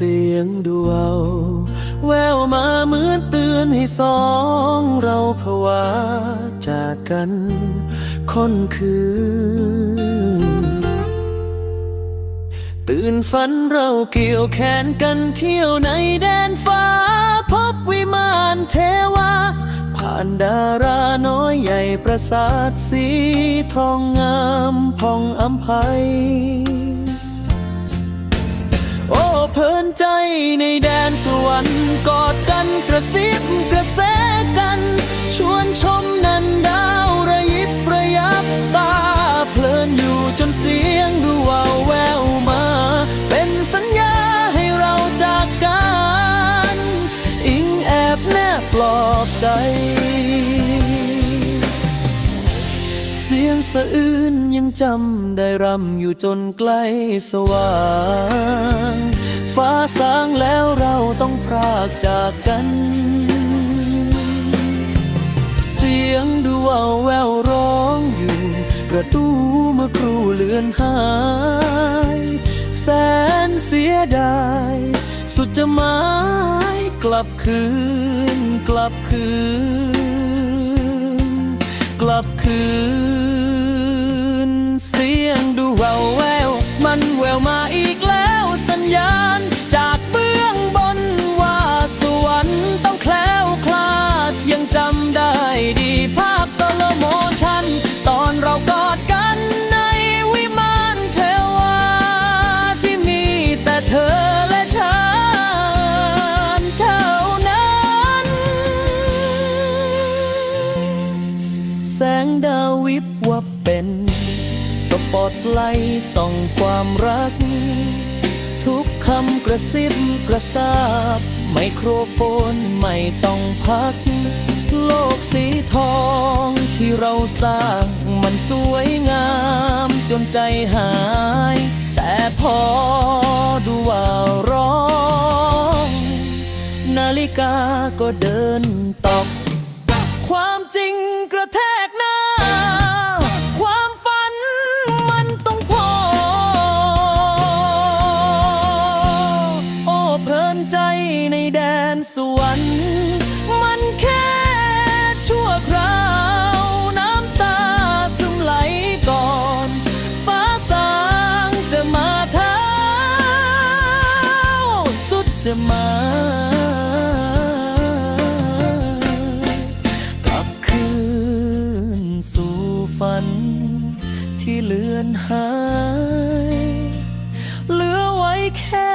เสียงดวเาแววมาเหมือนเตือนให้สองเราผวาจากกันคนคืน ตื่นฝันเราเกี่ยวแขนกันเที่ยวในแดนฟ้า พบวิมานเทวา ผ่านดาราน้อยใหญ่ประสาทสีทองงามพองอัมภัย เพลินใจในแดนสวรรค์กอดกันกระซิบ เสียงสะอื้นยังจำได้รำอยู่จนใกล้สว่าง ฟ้าสางแล้วเราต้องพรากจากกัน เสียงดูว่าแววร้องอยู่ประตูเมื่อครูเลือนหาย แสนเสียดาย สุดจะหมายกลับคืน กลับคืน กลับคืน แสงดาววิบวับเป็น สปอตไลท์ส่องความรัก ทุกคำกระซิบกระซาบ ไมโครโฟนไม่ต้องพัก โลกสีทองที่เราสร้างมันสวยงามจนใจหาย แต่พอดูว่าร้อง นาฬิกาก็เดินตอก ความจริงกระแทกหน้า ความฝันมันต้องพอ โอ้เพลินใจในแดนสวรรค์มันแค่ชั่วคราว น้ำตาซึมไหลก่อน ฟ้าสางจะมาเท้า สุดจะมา ที่เลือนหาย เหลือไว้แค่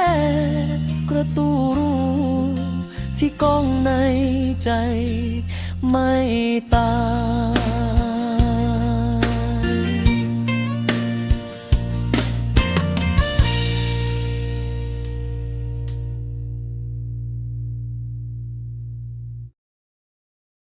กระตูรูที่ก้องในใจไม่ตาย